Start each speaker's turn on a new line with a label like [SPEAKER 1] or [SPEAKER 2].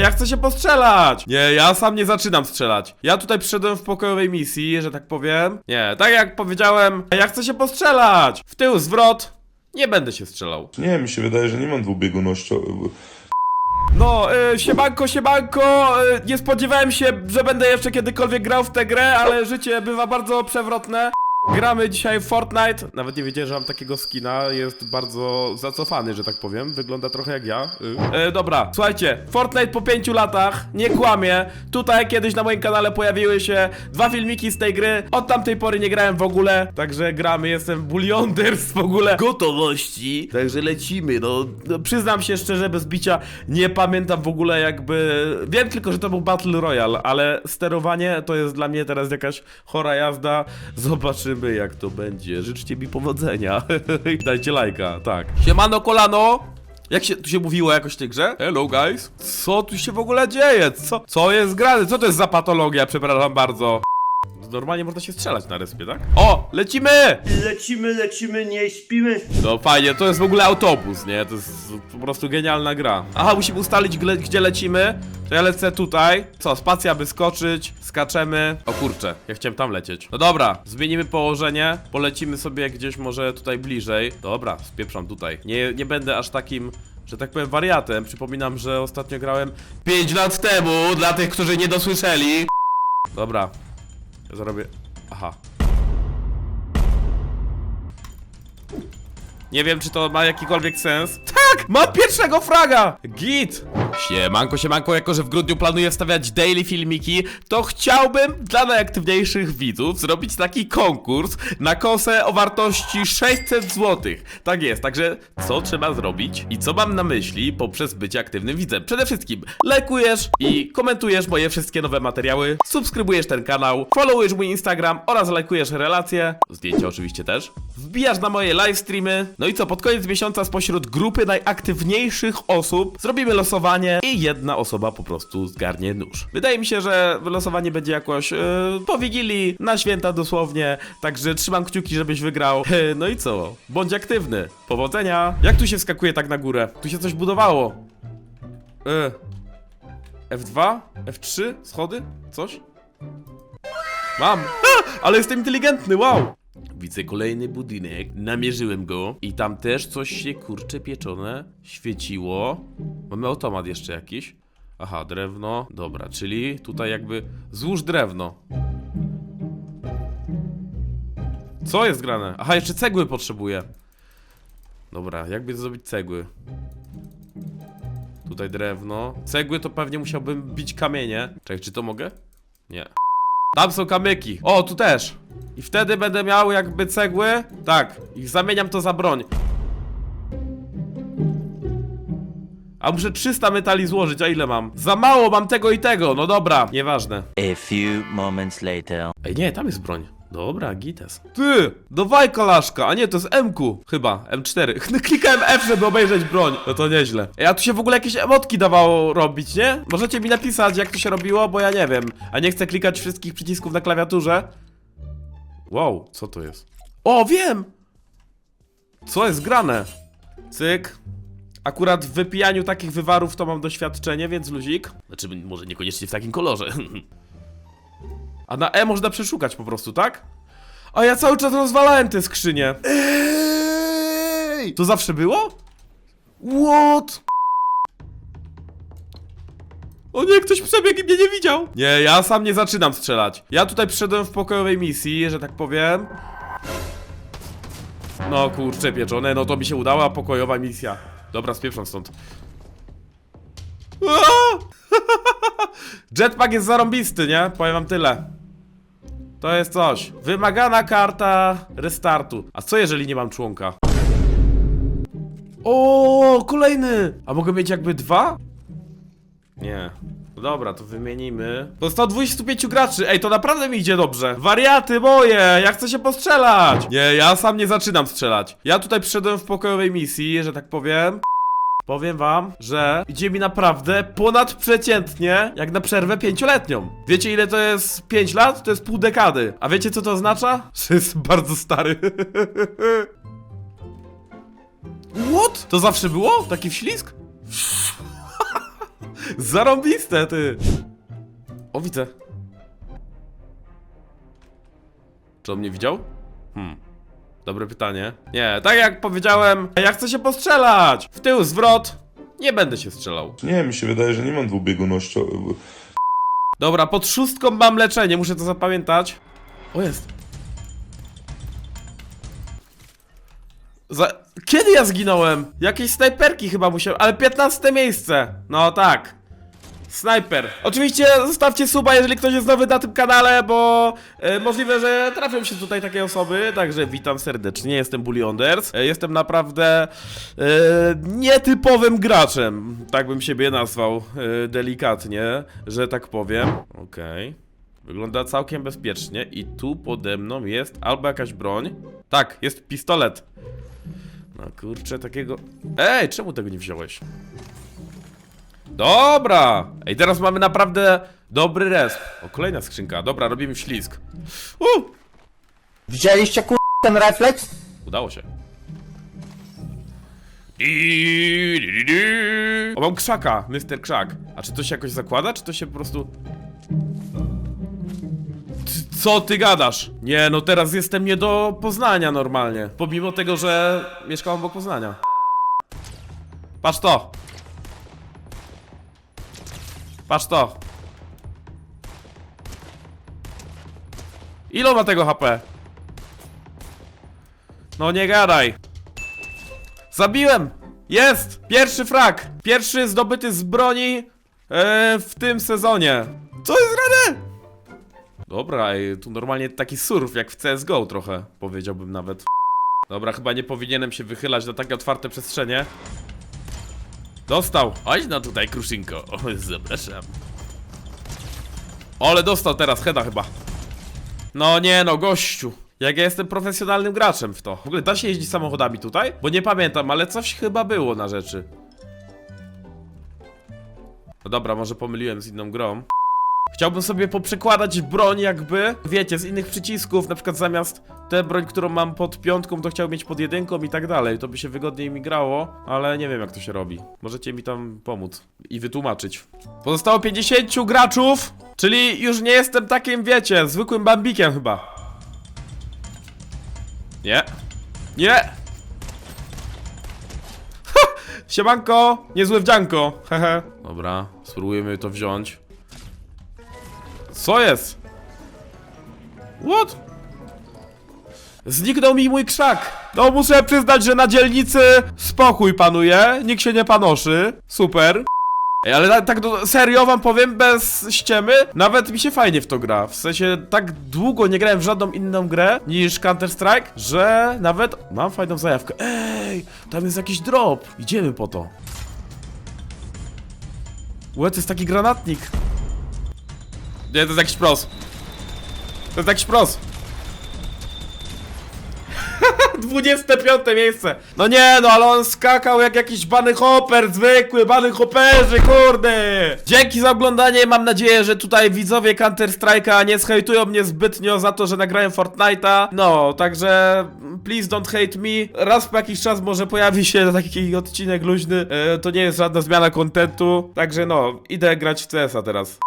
[SPEAKER 1] Ja chcę się postrzelać! Nie, ja sam nie zaczynam strzelać. Ja tutaj przyszedłem w pokojowej misji, że tak powiem. Nie, tak jak powiedziałem, ja chcę się postrzelać! W tył, zwrot. Nie będę się strzelał.
[SPEAKER 2] Nie, mi się wydaje, że nie mam dwubiegunności.
[SPEAKER 1] No, y, siemanko, siemanko, y, nie spodziewałem się, że będę jeszcze kiedykolwiek grał w tę grę, ale życie bywa bardzo przewrotne. Gramy dzisiaj w Fortnite, nawet nie wiedziałem, że mam takiego skina, jest bardzo zacofany, że tak powiem, wygląda trochę jak ja. Y. E, dobra, słuchajcie, Fortnite po pięciu latach, nie kłamie, tutaj kiedyś na moim kanale pojawiły się dwa filmiki z tej gry, od tamtej pory nie grałem w ogóle, także gramy, jestem bullioners w ogóle. Gotowości, także lecimy, no, no przyznam się szczerze, bez bicia, nie pamiętam w ogóle jakby, wiem tylko, że to był Battle Royale, ale sterowanie to jest dla mnie teraz jakaś chora jazda, zobaczymy jak to będzie, życzcie mi powodzenia, dajcie lajka, tak. Siemano kolano! Jak się tu się mówiło jakoś w tej grze? Hello guys. Co tu się w ogóle dzieje? Co, co jest grane? Co to jest za patologia? Przepraszam bardzo. Normalnie można się strzelać na respie, tak? O! Lecimy!
[SPEAKER 3] Lecimy, lecimy, nie śpimy.
[SPEAKER 1] No fajnie, to jest w ogóle autobus, nie? To jest po prostu genialna gra. Aha, musimy ustalić, gle- gdzie lecimy. To ja lecę tutaj. Co, spacja, by skoczyć. Skaczemy. O kurczę, ja chciałem tam lecieć. No dobra, zmienimy położenie. Polecimy sobie gdzieś może tutaj bliżej. Dobra, spieprzam tutaj. Nie, nie będę aż takim że tak powiem wariatem. Przypominam, że ostatnio grałem 5 lat temu, dla tych, którzy nie dosłyszeli. Dobra, ja zrobię... Aha. Nie wiem, czy to ma jakikolwiek sens. Tak! Mam pierwszego fraga! Git! Siemanko, siemanko, jako że w grudniu planuję wstawiać daily filmiki, to chciałbym dla najaktywniejszych widzów zrobić taki konkurs na kosę o wartości 600 zł. Tak jest, także co trzeba zrobić i co mam na myśli poprzez bycie aktywnym widzem? Przede wszystkim lajkujesz i komentujesz moje wszystkie nowe materiały, subskrybujesz ten kanał, followujesz mój Instagram oraz lajkujesz relacje, zdjęcia oczywiście też, wbijasz na moje livestreamy, no i co, pod koniec miesiąca spośród grupy najaktywniejszych osób zrobimy losowanie i jedna osoba po prostu zgarnie nóż. Wydaje mi się, że wylosowanie będzie jakoś yy, po Wigilii, na święta dosłownie, także trzymam kciuki, żebyś wygrał. Yy, no i co, bądź aktywny. Powodzenia! Jak tu się skakuje tak na górę? Tu się coś budowało. Yy. F2? F3? Schody? Coś? Mam! Ale jestem inteligentny, wow! Widzę kolejny budynek, namierzyłem go i tam też coś się kurcze pieczone świeciło. Mamy automat jeszcze jakiś. Aha, drewno. Dobra, czyli tutaj jakby złóż drewno. Co jest grane? Aha, jeszcze cegły potrzebuję. Dobra, jakby zrobić cegły? Tutaj drewno. Cegły to pewnie musiałbym bić kamienie. Czekaj, czy to mogę? Nie. Tam są kamyki. O, tu też. I wtedy będę miał jakby cegły. Tak, i zamieniam to za broń. A muszę 300 metali złożyć, a ile mam? Za mało, mam tego i tego, no dobra, nieważne.
[SPEAKER 4] A few moments later.
[SPEAKER 1] Ej, nie, tam jest broń. Dobra, gites. Ty, dawaj kalaszka, a nie, to jest M-ku, chyba, M4. No, Klikałem F, żeby obejrzeć broń. No to nieźle. Ej, a tu się w ogóle jakieś emotki dawało robić, nie? Możecie mi napisać, jak to się robiło, bo ja nie wiem. A nie chcę klikać wszystkich przycisków na klawiaturze. Wow, co to jest? O, wiem! Co jest grane? Cyk. Akurat w wypijaniu takich wywarów to mam doświadczenie, więc luzik. Znaczy, może niekoniecznie w takim kolorze. A na E można przeszukać po prostu, tak? A ja cały czas rozwalałem te skrzynie. Ej! To zawsze było? What? O nie, ktoś przebiegł i mnie nie widział. Nie, ja sam nie zaczynam strzelać. Ja tutaj przyszedłem w pokojowej misji, że tak powiem. No kurczę pieczone, no to mi się udała pokojowa misja. Dobra, spieprzam stąd. Aaa! Jetpack jest zarąbisty, nie? Powiem wam tyle. To jest coś. Wymagana karta restartu. A co jeżeli nie mam członka? O, kolejny! A mogę mieć jakby dwa? Nie. No Dobra, to wymienimy. Zostało 25 graczy. Ej, to naprawdę mi idzie dobrze. Wariaty moje, ja chcę się postrzelać. Nie, ja sam nie zaczynam strzelać. Ja tutaj przyszedłem w pokojowej misji, że tak powiem. Powiem wam, że idzie mi naprawdę ponadprzeciętnie, jak na przerwę pięcioletnią. Wiecie ile to jest 5 lat? To jest pół dekady. A wiecie co to oznacza? Że jest bardzo stary. What? To zawsze było? Taki wślizg? Zarąbiste, ty! O, widzę. Czy on mnie widział? Hmm. Dobre pytanie. Nie, tak jak powiedziałem, ja chcę się postrzelać! W tył, zwrot! Nie będę się strzelał.
[SPEAKER 2] Nie, mi się wydaje, że nie mam dwubiegunności.
[SPEAKER 1] Dobra, pod szóstką mam leczenie, muszę to zapamiętać. O, jest. Za... Kiedy ja zginąłem? Jakieś snajperki chyba musiałem, ale 15 miejsce. No tak. Snajper. Oczywiście zostawcie suba, jeżeli ktoś jest nowy na tym kanale, bo e, możliwe, że trafią się tutaj takie osoby, także witam serdecznie, jestem Bullionders. E, jestem naprawdę e, nietypowym graczem, tak bym siebie nazwał delikatnie, że tak powiem. Okej. Wygląda całkiem bezpiecznie i tu pode mną jest albo jakaś broń. Tak, jest pistolet. No kurczę, takiego... Ej, czemu tego nie wziąłeś? Dobra! Ej, teraz mamy naprawdę dobry resp. O, kolejna skrzynka. Dobra, robimy ślizg. U!
[SPEAKER 5] Widzieliście kur... ten refleks?
[SPEAKER 1] Udało się. Di, di, di, di. O, mam krzaka, Mr. Krzak. A czy to się jakoś zakłada, czy to się po prostu... Co ty gadasz? Nie, no teraz jestem nie do Poznania normalnie. Pomimo tego, że mieszkam obok Poznania. Patrz to. Patrz to. Ile ma tego HP? No nie gadaj. Zabiłem! Jest! Pierwszy frag! Pierwszy zdobyty z broni e, w tym sezonie. Co jest grane? Dobra, ej, tu normalnie taki surf jak w CSGO trochę, powiedziałbym nawet. Dobra, chyba nie powinienem się wychylać na takie otwarte przestrzenie. Dostał! Chodź no tutaj, kruszynko. O, zapraszam. Ale dostał teraz, chyba. No nie no, gościu. Jak ja jestem profesjonalnym graczem w to. W ogóle da się jeździć samochodami tutaj? Bo nie pamiętam, ale coś chyba było na rzeczy. No dobra, może pomyliłem z inną grą. Chciałbym sobie poprzekładać broń jakby, wiecie, z innych przycisków, na przykład zamiast tę broń, którą mam pod piątką, to chciałbym mieć pod jedynką i tak dalej. To by się wygodniej mi grało, ale nie wiem jak to się robi. Możecie mi tam pomóc i wytłumaczyć. Pozostało 50 graczów, czyli już nie jestem takim, wiecie, zwykłym bambikiem chyba. Nie. Nie! Siemanko! Niezłe wdzianko! Hehe. Dobra, spróbujemy to wziąć. Co jest? What? Zniknął mi mój krzak! No muszę przyznać, że na dzielnicy spokój panuje, nikt się nie panoszy. Super. Ej, ale tak, do, serio wam powiem, bez ściemy, nawet mi się fajnie w to gra. W sensie, tak długo nie grałem w żadną inną grę niż Counter-Strike, że nawet mam fajną zajawkę. Ej, tam jest jakiś drop. Idziemy po to. Łe, to jest taki granatnik. Nie, to jest jakiś pros. To jest jakiś pros. 25 miejsce. No nie, no ale on skakał jak jakiś bany hopper, zwykły bany hopperzy, kurde. Dzięki za oglądanie, mam nadzieję, że tutaj widzowie Counter Strike'a nie zhejtują mnie zbytnio za to, że nagrałem Fortnite'a. No, także please don't hate me. Raz po jakiś czas może pojawi się taki odcinek luźny. E, to nie jest żadna zmiana kontentu. Także no, idę grać w CS-a teraz.